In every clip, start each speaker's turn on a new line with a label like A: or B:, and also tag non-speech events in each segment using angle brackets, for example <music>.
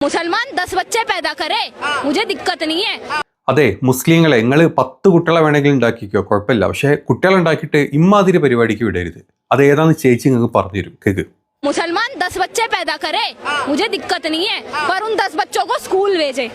A: मुसलमान दस बच्चे पैदा करे मुझे दिक्कत नहीं है
B: അതെ മുസ്ലിങ്ങളെ നിങ്ങൾ പത്ത് കുട്ടികളെ വേണമെങ്കിൽ ഉണ്ടാക്കിക്കോ കുഴപ്പമില്ല പക്ഷേ കുട്ടികളെ ഉണ്ടാക്കിയിട്ട് ഇമ്മാതിരി പരിപാടിക്ക് വിടരുത് അത് ഏതാന്ന് ചേച്ചി നിങ്ങൾക്ക് പറഞ്ഞുതരും കേക്ക്
A: मुसलमान दस बच्चे पैदा करे मुझे दिक्कत नहीं है पर उन दस बच्चों को स्कूल भेजे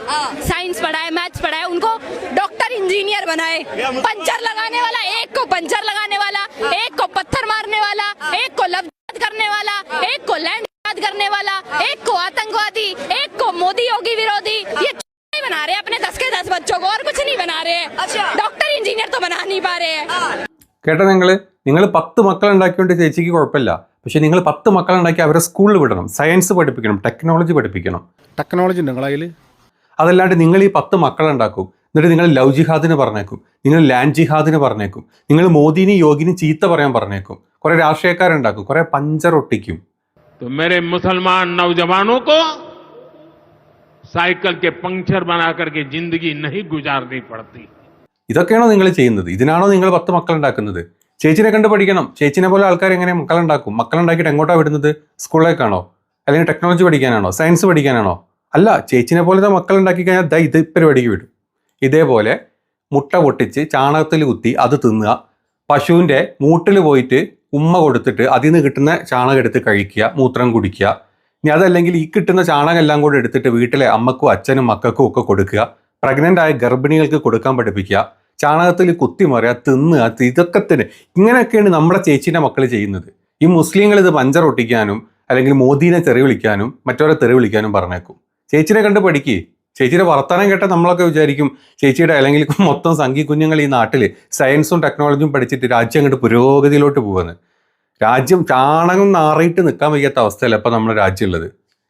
A: साइंस पढ़ाए मैथ्स पढ़ाए उनको डॉक्टर इंजीनियर बनाए पंचर लगाने वाला एक को पंचर लगाने वाला एक को पत्थर मारने वाला एक को लफ्ज करने वाला एक को लैंड करने वाला एक को आतंकवादी एक को मोदी योगी विरोधी ये नहीं बना रहे अपने दस के दस बच्चों को और कुछ नहीं बना रहे हैं डॉक्टर इंजीनियर तो बना नहीं पा रहे हैं
B: കേട്ടോ നിങ്ങൾ നിങ്ങൾ പത്ത് മക്കളെ ഉണ്ടാക്കിയോണ്ട് ചേച്ചിക്ക് കുഴപ്പമില്ല പക്ഷേ നിങ്ങൾ പത്ത് മക്കളെ ഉണ്ടാക്കി അവരെ സ്കൂളിൽ വിടണം സയൻസ് പഠിപ്പിക്കണം ടെക്നോളജി പഠിപ്പിക്കണം
C: ടെക്നോളജി ഉണ്ട് നിങ്ങളതിൽ
B: അതല്ലാണ്ട് നിങ്ങൾ ഈ പത്ത് മക്കളെ ഉണ്ടാക്കും എന്നിട്ട് നിങ്ങൾ ലവ് ജിഹാദിന് പറഞ്ഞേക്കും നിങ്ങൾ ലാൻഡ് ജിഹാദിന് പറഞ്ഞേക്കും നിങ്ങൾ മോദിനി യോഗിനി ചീത്ത പറയാൻ പറഞ്ഞേക്കും കുറെ രാഷ്ട്രീയക്കാരുണ്ടാക്കും കുറെ പഞ്ചർ ഒട്ടിക്കും
D: तो मेरे मुसलमान नौजवानों को साइकिल के पंक्चर बना करके जिंदगी नहीं गुजारनी पड़ती
B: ഇതൊക്കെയാണോ നിങ്ങൾ ചെയ്യുന്നത് ഇതിനാണോ നിങ്ങൾ പത്ത് മക്കളുണ്ടാക്കുന്നത് ചേച്ചിനെ കണ്ട് പഠിക്കണം ചേച്ചിനെ പോലെ ആൾക്കാർ എങ്ങനെ മക്കളുണ്ടാക്കും മക്കളുണ്ടാക്കിയിട്ട് എങ്ങോട്ടാണ് വിടുന്നത് സ്കൂളിലേക്കാണോ അല്ലെങ്കിൽ ടെക്നോളജി പഠിക്കാനാണോ സയൻസ് പഠിക്കാനാണോ അല്ല ചേച്ചിനെ പോലത്തെ മക്കളുണ്ടാക്കി കഴിഞ്ഞാൽ ദാ ഇത് പരിപാടിക്ക് വിടും ഇതേപോലെ മുട്ട പൊട്ടിച്ച് ചാണകത്തിൽ കുത്തി അത് തിന്നുക പശുവിൻ്റെ മൂട്ടിൽ പോയിട്ട് ഉമ്മ കൊടുത്തിട്ട് അതിൽ നിന്ന് കിട്ടുന്ന ചാണകം എടുത്ത് കഴിക്കുക മൂത്രം കുടിക്കുക. ഇനി അതല്ലെങ്കിൽ ഈ കിട്ടുന്ന ചാണകം എല്ലാം കൂടെ എടുത്തിട്ട് വീട്ടിലെ അമ്മക്കും അച്ഛനും മക്കൾക്കും ഒക്കെ കൊടുക്കുക. പ്രഗ്നന്റ് ആയ ഗർഭിണികൾക്ക് കൊടുക്കാൻ പഠിപ്പിക്കുക. ചാണകത്തിൽ കുത്തിമറിയുക തിന്നുക ഇതൊക്കെ തന്നെ. ഇങ്ങനെയൊക്കെയാണ് നമ്മുടെ ചേച്ചീന്റെ മക്കൾ ചെയ്യുന്നത്. ഈ മുസ്ലിങ്ങൾ ഇത് പഞ്ചർ ഒട്ടിക്കാനും അല്ലെങ്കിൽ മോദീനെ തെറി വിളിക്കാനും മറ്റവരെ തെറി വിളിക്കാനും പറഞ്ഞേക്കും. ചേച്ചിനെ കണ്ട് പഠിക്ക്. ചേച്ചിയുടെ വർത്തമാനം കേട്ടാൽ നമ്മളൊക്കെ വിചാരിക്കും ചേച്ചിയുടെ അല്ലെങ്കിൽ മൊത്തം സംഘി കുഞ്ഞുങ്ങൾ ഈ നാട്ടിൽ സയൻസും ടെക്നോളജിയും പഠിച്ചിട്ട് രാജ്യം അങ്ങോട്ട് പുരോഗതിയിലോട്ട് പോകുന്നത് രാജ്യം ചാണകം നാറിയിട്ട് നിൽക്കാൻ വയ്യാത്ത അവസ്ഥയല്ല ഇപ്പം നമ്മുടെ രാജ്യമുള്ളത്.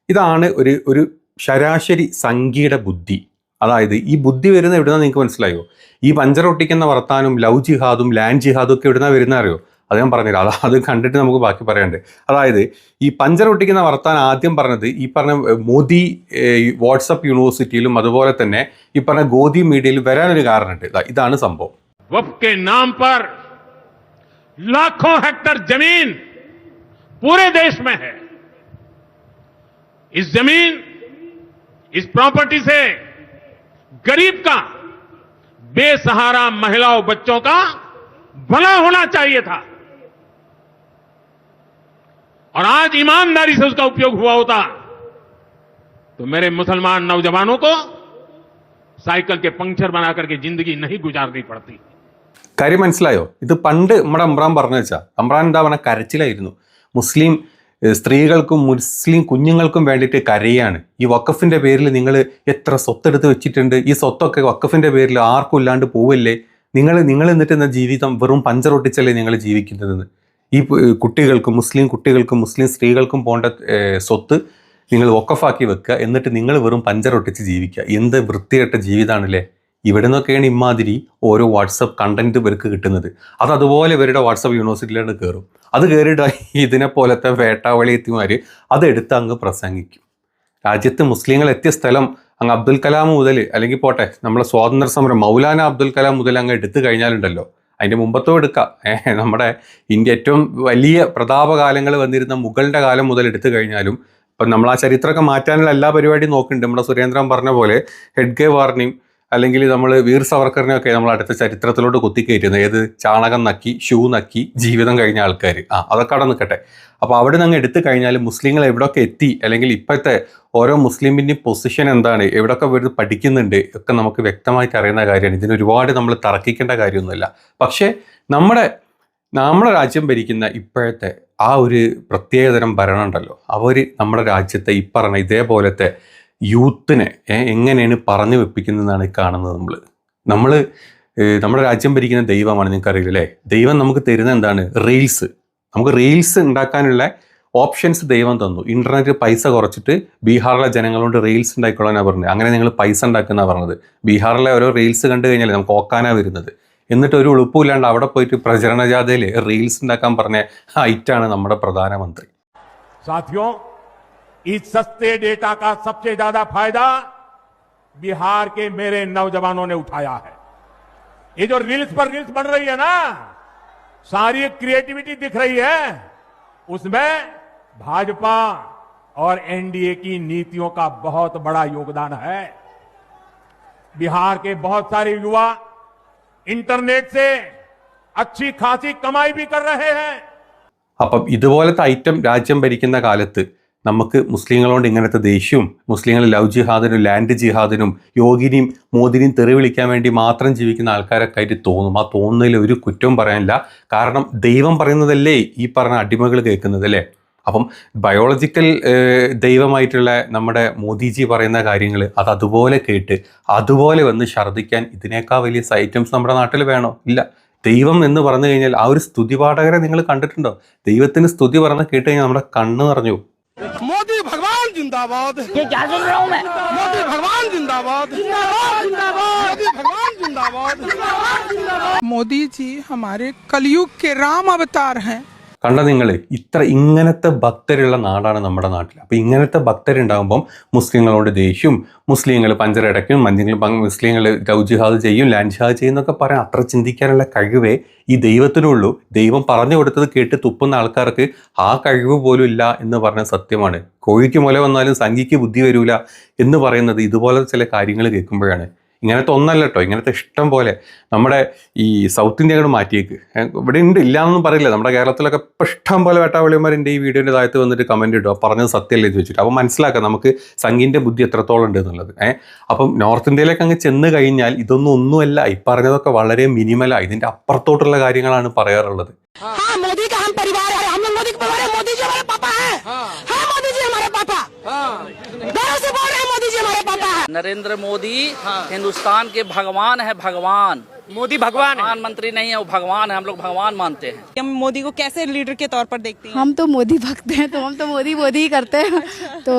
B: ഇതാണ് ഒരു ഒരു ശരാശരി സംഖ്യയുടെ ബുദ്ധി. അതായത് ഈ ബുദ്ധി വരുന്ന എവിടുന്ന നിങ്ങൾക്ക് മനസ്സിലായോ? ഈ പഞ്ചർ ഒട്ടിക്കുന്ന വർത്താനും ലവ് ജിഹാദും ലാൻഡ് ജിഹാദും ഒക്കെ എവിടുന്ന വരുന്ന അറിയോ? അത് ഞാൻ പറഞ്ഞുതരാം അത് അത് കണ്ടിട്ട് നമുക്ക് ബാക്കി പറയാണ്ട് അതായത് ഈ പഞ്ചർ ഒട്ടിക്കുന്ന വർത്താൻ ആദ്യം പറഞ്ഞത് ഈ പറഞ്ഞ ഏഹ്, മോദി ഏഹ്, വാട്സപ്പ് യൂണിവേഴ്സിറ്റിയിലും അതുപോലെ തന്നെ ഈ പറഞ്ഞ ഗോദി മീഡിയയിലും വരാനൊരു കാരണമുണ്ട് ഇതാ, ഇതാണ് സംഭവം
D: वफ के नाम पर लाखों हेक्टर जमीन पूरे देश में है इस जमीन इस प्रॉपर्टी से गरीब का बेसहारा महिलाओं बच्चों का भला होना चाहिए था और आज ईमानदारी से उसका उपयोग हुआ होता तो मेरे मुसलमान नौजवानों को साइकिल के पंक्चर बना करके जिंदगी नहीं गुजारनी पड़ती
B: കാര്യം മനസ്സിലായോ ഇത് പണ്ട് നമ്മുടെ അമ്രാൻ പറഞ്ഞു വെച്ചാൽ അമ്രാൻ എന്താ പറഞ്ഞ കരച്ചിലായിരുന്നു മുസ്ലിം ഏഹ്, സ്ത്രീകൾക്കും മുസ്ലിം കുഞ്ഞുങ്ങൾക്കും വേണ്ടിയിട്ട് കരയാണ് ഈ വക്കഫിന്റെ പേരിൽ നിങ്ങൾ എത്ര സ്വത്തെടുത്ത് വെച്ചിട്ടുണ്ട് ഈ സ്വത്തൊക്കെ വക്കഫിന്റെ പേരിൽ ആർക്കും ഇല്ലാണ്ട് പോവില്ലേ നിങ്ങൾ നിങ്ങൾ എന്നിട്ട് എന്ന ജീവിതം വെറും പഞ്ചറൊട്ടിച്ചല്ലേ നിങ്ങൾ ജീവിക്കുന്നതെന്ന് ഈ കുട്ടികൾക്കും മുസ്ലിം കുട്ടികൾക്കും മുസ്ലിം സ്ത്രീകൾക്കും പോകേണ്ട സ്വത്ത് നിങ്ങൾ ഒക്കഫാക്കി വെക്കുക. എന്നിട്ട് നിങ്ങൾ വെറും പഞ്ചറൊട്ടിച്ച് ജീവിക്കുക. എന്ത് വൃത്തികെട്ട ജീവിതമാണല്ലേ ഇവിടെ നിന്നൊക്കെയാണ് ഇമാതിരി ഓരോ വാട്സപ്പ് കണ്ടന്റ് ഇവർക്ക് കിട്ടുന്നത്. അത് അതുപോലെ ഇവരുടെ വാട്സപ്പ് യൂണിവേഴ്സിറ്റിയിലാണ് കയറും അത് കയറിയിട്ട് <laughs> ഇതിനെ പോലത്തെ വേട്ടാവളിയത്തിമാർ അതെടുത്ത് അങ്ങ് പ്രസംഗിക്കും. രാജ്യത്ത് മുസ്ലിങ്ങൾ എത്തിയ സ്ഥലം അങ്ങ് അബ്ദുൽ കലാം മുതൽ അല്ലെങ്കിൽ പോട്ടെ നമ്മളെ സ്വാതന്ത്ര്യ സമരം മൗലാന അബ്ദുൽ കലാം മുതൽ അങ്ങ് എടുത്തു കഴിഞ്ഞാലുണ്ടല്ലോ. അതിന്റെ മുമ്പത്തോ എടുക്കാം. നമ്മുടെ ഇന്ത്യ ഏറ്റവും വലിയ പ്രതാപകാലങ്ങൾ വന്നിരുന്ന മുഗളുടെ കാലം മുതൽ എടുത്തു കഴിഞ്ഞാലും ഇപ്പം നമ്മൾ ആ ചരിത്രമൊക്കെ മാറ്റാനുള്ള എല്ലാ പരിപാടിയും നോക്കുന്നുണ്ട്. നമ്മുടെ സുരേന്ദ്രൻ പറഞ്ഞ പോലെ ഹെഡ്ഗേ വാറിനെയും അല്ലെങ്കിൽ നമ്മൾ വീർ സവർക്കറിനെയൊക്കെ നമ്മൾ അടുത്ത ചരിത്രത്തിലോട്ട് കുത്തിക്കയറ്റുന്നത്. ഏത്? ചാണകം നക്കി ഷൂ നക്കി ജീവിതം കഴിഞ്ഞ ആൾക്കാർ ആ അതൊക്കെ അവിടെ നിൽക്കട്ടെ. അപ്പോൾ അവിടെ നിന്ന് എടുത്തു കഴിഞ്ഞാൽ മുസ്ലിങ്ങൾ എവിടെയൊക്കെ എത്തി? അല്ലെങ്കിൽ ഇപ്പോഴത്തെ ഓരോ മുസ്ലിമിന്റെയും പൊസിഷൻ എന്താണ്? എവിടെയൊക്കെ ഇവർ പഠിക്കുന്നുണ്ട്? ഒക്കെ നമുക്ക് വ്യക്തമായിട്ട് അറിയുന്ന കാര്യമാണ്. ഇതിന് ഒരുപാട് നമ്മൾ തർക്കിക്കേണ്ട കാര്യമൊന്നുമില്ല. പക്ഷേ നമ്മുടെ നമ്മുടെ രാജ്യം ഭരിക്കുന്ന ഇപ്പോഴത്തെ ആ ഒരു പ്രത്യേകതരം ഭരണം ഉണ്ടല്ലോ. അവർ നമ്മുടെ രാജ്യത്തെ പറഞ്ഞ ഇതേപോലത്തെ യൂത്തിനെ എങ്ങനെയാണ് പറഞ്ഞു വെപ്പിക്കുന്നതെന്നാണ് കാണുന്നത് നമ്മൾ നമ്മൾ നമ്മുടെ രാജ്യം ഭരിക്കുന്ന ദൈവമാണ് നിങ്ങൾക്കറിയില്ല അല്ലേ? ദൈവം നമുക്ക് തരുന്ന എന്താണ്? റീൽസ്. നമുക്ക് റീൽസ് ഉണ്ടാക്കാനുള്ള ഓപ്ഷൻസ് ദൈവം തന്നു. ഇന്റർനെറ്റിൽ പൈസ കുറച്ചിട്ട് ബീഹാറിലെ ജനങ്ങളോട് റീൽസ് ഉണ്ടാക്കിക്കൊള്ളാനാണ് പറഞ്ഞത്. അങ്ങനെ നിങ്ങൾ പൈസ ഉണ്ടാക്കുന്ന പറഞ്ഞത്. ബീഹാറിലെ ഓരോ റീൽസ് കണ്ടു കഴിഞ്ഞാൽ നമുക്ക് ഓക്കാനാണ് വരുന്നത്. എന്നിട്ട് ഒരു ഉളുപ്പുമില്ലാണ്ട് അവിടെ പോയിട്ട് പ്രചരണ ജാഥയിൽ റീൽസ് ഉണ്ടാക്കാൻ പറഞ്ഞ ഹൈറ്റാണ് നമ്മുടെ പ്രധാനമന്ത്രി.
D: സാധ്യോ? इस सस्ते डेटा का सबसे ज्यादा फायदा बिहार के मेरे नौजवानों ने उठाया है ये जो रील्स पर रील्स बन रही है ना सारी क्रिएटिविटी दिख रही है उसमें भाजपा और एनडीए की नीतियों का बहुत बड़ा योगदान है बिहार के बहुत सारे युवा इंटरनेट से अच्छी खासी कमाई भी कर रहे हैं
B: അപ്പം ഇതുപോലത്തെ ഐറ്റം രാജ്യം ഭരിക്കുന്ന കാലത്ത് നമുക്ക് മുസ്ലിങ്ങളോട് ഇങ്ങനത്തെ ദേഷ്യവും മുസ്ലിങ്ങൾ ലവ് ജിഹാദിനും ലാൻഡ് ജിഹാദിനും യോഗിനിയും മോദിനിയും തെറി വിളിക്കാൻ വേണ്ടി മാത്രം ജീവിക്കുന്ന ആൾക്കാരെ ആയിട്ട് തോന്നും. ആ തോന്നുന്നതിൽ ഒരു കുറ്റവും പറയാനില്ല. കാരണം ദൈവം പറയുന്നതല്ലേ ഈ പറഞ്ഞ അടിമകൾ കേൾക്കുന്നത് അല്ലേ? അപ്പം ബയോളജിക്കൽ ദൈവമായിട്ടുള്ള നമ്മുടെ മോദിജി പറയുന്ന കാര്യങ്ങൾ അത് അതുപോലെ കേട്ട് അതുപോലെ വന്ന് ഛർദ്ദിക്കാൻ ഇതിനേക്കാൾ വലിയ സൈറ്റംസ് നമ്മുടെ നാട്ടിൽ വേണോ? ഇല്ല. ദൈവം എന്ന് പറഞ്ഞു കഴിഞ്ഞാൽ ആ ഒരു സ്തുതിപാഠകരെ നിങ്ങൾ കണ്ടിട്ടുണ്ടോ? ദൈവത്തിന് സ്തുതി പറഞ്ഞ് കേട്ട് കഴിഞ്ഞാൽ നമ്മുടെ കണ്ണ് നിറഞ്ഞു
C: मोदी भगवान जिंदाबाद। ये क्या सुन रहा हूँ मैं? मोदी भगवान जिंदाबाद। मोदी भगवान जिंदाबाद।
E: मोदी जी हमारे कलयुग के राम अवतार हैं।
B: കണ്ട നിങ്ങൾ ഇത്ര ഇങ്ങനത്തെ ഭക്തരുള്ള നാടാണ് നമ്മുടെ നാട്ടിൽ അപ്പോൾ ഇങ്ങനത്തെ ഭക്തരുണ്ടാകുമ്പം മുസ്ലിങ്ങളോട് ദേഷ്യം മുസ്ലിങ്ങൾ പഞ്ചരടയ്ക്കും മഞ്ഞങ്ങൾ മുസ്ലിങ്ങൾ ഗൗജിഹാദ് ജിഹാദ് ചെയ്യും ലാൻഡ് ജിഹാദ് ചെയ്യും എന്നൊക്കെ പറയാൻ അത്ര ചിന്തിക്കാനുള്ള കഴിവേ ഈ ദൈവത്തിനുള്ളൂ. ദൈവം പറഞ്ഞു കൊടുത്തത് കേട്ട് തുപ്പുന്ന ആൾക്കാർക്ക് ആ കഴിവ് പോലും ഇല്ല എന്ന് പറഞ്ഞ സത്യമാണ്. കോഴിക്ക് മുല വന്നാലും സംഖ്യയ്ക്ക് ബുദ്ധി വരൂല എന്ന് പറയുന്നത് ഇതുപോലെ ചില കാര്യങ്ങൾ കേൾക്കുമ്പോഴാണ്. ഇങ്ങനത്തെ ഒന്നല്ല കേട്ടോ ഇങ്ങനത്തെ ഇഷ്ടം പോലെ നമ്മുടെ ഈ സൗത്ത് ഇന്ത്യ അങ്ങോട്ട് മാറ്റിയേക്ക് ഇവിടെ ഉണ്ട് ഇല്ലാന്നൊന്നും പറയില്ല. നമ്മുടെ കേരളത്തിലൊക്കെ ഇപ്പം ഇഷ്ടം പോലെ വേട്ടാവളിയന്മാരുണ്ട് ഈ വീഡിയോന്റെ താഴത്ത് വന്നിട്ട് കമന്റ് ഇടുക. പറഞ്ഞത് സത്യമല്ലേ എന്ന് വെച്ചിട്ട് അപ്പോൾ മനസ്സിലാക്കാം നമുക്ക് സംഗീന്റെ ബുദ്ധി എത്രത്തോളം ഉണ്ട് എന്നുള്ളത്. ഏഹ് അപ്പം നോർത്ത് ഇന്ത്യയിലേക്ക് അങ്ങ് ചെന്ന് കഴിഞ്ഞാൽ ഇതൊന്നും ഒന്നുമല്ല. ഈ പറഞ്ഞതൊക്കെ വളരെ മിനിമലാണ് ഇതിന്റെ അപ്പുറത്തോട്ടുള്ള കാര്യങ്ങളാണ് പറയാറുള്ളത്.
F: नरेंद्र मोदी हिंदुस्तान के भगवान है भगवान
C: मोदी भगवान है
F: प्रधानमंत्री नहीं है वो भगवान है हम लोग भगवान मानते हैं
G: हम मोदी को कैसे लीडर के तौर पर देखती हैं
H: हम तो मोदी भक्त हैं तो हम तो मोदी मोदी ही करते हैं तो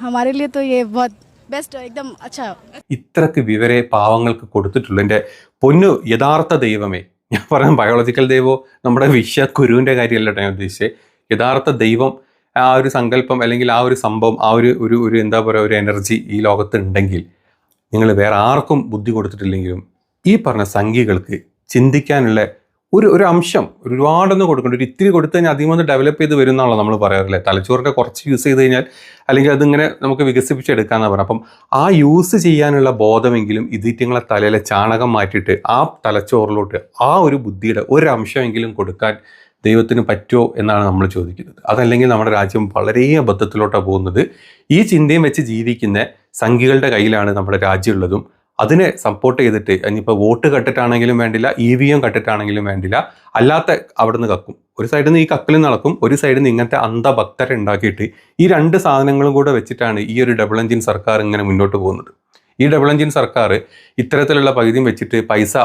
H: हमारे लिए तो ये बहुत बेस्ट एकदम अच्छा
B: ഇത്രക്ക് വിവരെ പാവങ്ങൾക്ക് കൊടുത്തിട്ടുള്ളൂ എൻ്റെ പൊന്നു യഥാർത്ഥ ദൈവമേ ഞാൻ പറഞ്ഞ ബയോളജിക്കൽ ദൈവമോ നമ്മുടെ വിശ്വ കുരുവിൻ്റെ കാര്യമല്ല കേട്ടോ ഞാൻ ഉദ്ദേശിച്ചത് യഥാർത്ഥ ദൈവം ആ ഒരു സങ്കല്പം അല്ലെങ്കിൽ ആ ഒരു സംഭവം ആ ഒരു ഒരു ഒരു എന്താ പറയുക ഒരു എനർജി ഈ ലോകത്ത് ഉണ്ടെങ്കിൽ നിങ്ങൾ വേറെ ആർക്കും ബുദ്ധി കൊടുത്തിട്ടില്ലെങ്കിലും ഈ പറഞ്ഞ സംഖ്യകൾക്ക് ചിന്തിക്കാനുള്ള ഒരു ഒരു അംശം ഒരുപാടൊന്നും കൊടുക്കണ്ട. ഒരു ഇത്തിരി കൊടുത്തു കഴിഞ്ഞാൽ അധികം ഒന്ന് ഡെവലപ്പ് ചെയ്ത് വരുന്നാണല്ലോ നമ്മൾ പറയാറില്ലേ. തലച്ചോറിന്റെ കുറച്ച് യൂസ് ചെയ്ത് കഴിഞ്ഞാൽ അല്ലെങ്കിൽ അതിങ്ങനെ നമുക്ക് വികസിപ്പിച്ചെടുക്കാമെന്ന് പറയാം അപ്പം ആ യൂസ് ചെയ്യാനുള്ള ബോധമെങ്കിലും ഇതിറ്റങ്ങളെ തലയിലെ ചാണകം മാറ്റിയിട്ട് ആ തലച്ചോറിലോട്ട് ആ ഒരു ബുദ്ധിയുടെ ഒരു അംശമെങ്കിലും കൊടുക്കാൻ ദൈവത്തിന് പറ്റുമോ എന്നാണ് നമ്മൾ ചോദിക്കുന്നത്. അതല്ലെങ്കിൽ നമ്മുടെ രാജ്യം വളരെ അബദ്ധത്തിലോട്ടാണ് പോകുന്നത്. ഈ ചിന്തയും വെച്ച് ജീവിക്കുന്ന സംഘികളുടെ കയ്യിലാണ് നമ്മുടെ രാജ്യമുള്ളതും. അതിനെ സപ്പോർട്ട് ചെയ്തിട്ട് ഇനിയിപ്പോൾ വോട്ട് കട്ടിട്ടാണെങ്കിലും വേണ്ടില്ല ഇ വി എം കട്ടിട്ടാണെങ്കിലും വേണ്ടില്ല അല്ലാത്ത അവിടെ നിന്ന് കക്കും. ഒരു സൈഡിൽ നിന്ന് ഈ കക്കലും നടക്കും ഒരു സൈഡിൽ നിന്ന് ഇങ്ങനത്തെ അന്ധഭക്തരെ ഉണ്ടാക്കിയിട്ട് ഈ രണ്ട് സാധനങ്ങളും കൂടെ വെച്ചിട്ടാണ് ഈ ഒരു ഡബിൾ എഞ്ചിൻ സർക്കാർ ഇങ്ങനെ മുന്നോട്ട് പോകുന്നത്. ഈ ഡബിൾ എഞ്ചിൻ സർക്കാർ ഇത്തരത്തിലുള്ള പകുതിയും വെച്ചിട്ട് പൈസ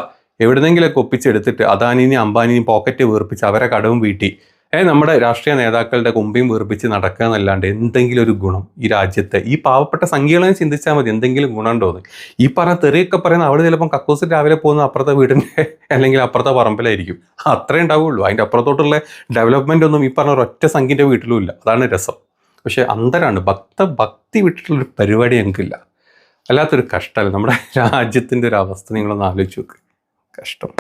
B: എവിടുന്നെങ്കിലൊക്കെ ഒപ്പിച്ചെടുത്തിട്ട് അദാനിനെയും അംബാനിനെയും പോക്കറ്റ് വീർപ്പിച്ച് അവരെ കടവും വീട്ടി. ഏ നമ്മുടെ രാഷ്ട്രീയ നേതാക്കളുടെ കുമ്പിയും വീർപ്പിച്ച് നടക്കുക എന്നല്ലാണ്ട് എന്തെങ്കിലും ഒരു ഗുണം ഈ രാജ്യത്തെ ഈ പാവപ്പെട്ട സംഖ്യകളെ ചിന്തിച്ചാൽ മതി എന്തെങ്കിലും ഗുണം ഉണ്ടോന്ന് ഈ പറഞ്ഞ തെറിയൊക്കെ പറയുന്ന അവിടെ ചിലപ്പം കക്കൂസ് രാവിലെ പോകുന്ന അപ്പുറത്തെ വീടിന്റെ അല്ലെങ്കിൽ അപ്പുറത്തെ പറമ്പിലായിരിക്കും. അത്രേ ഉണ്ടാവുള്ളൂ. അതിന്റെ അപ്പുറത്തോട്ടുള്ള ഡെവലപ്മെന്റ് ഒന്നും ഈ പറഞ്ഞ ഒരൊറ്റ സംഖ്യന്റെ വീട്ടിലും ഇല്ല. അതാണ് രസം. പക്ഷേ അന്തരാണ് ഭക്ത ഭക്തി വിട്ടിട്ടുള്ളൊരു പരിപാടി ഞങ്ങൾക്കില്ല. അല്ലാത്തൊരു കഷ്ടമല്ല നമ്മുടെ രാജ്യത്തിന്റെ ഒരു അവസ്ഥ നിങ്ങളൊന്ന് ആലോചിച്ച് നോക്ക്. కష్టం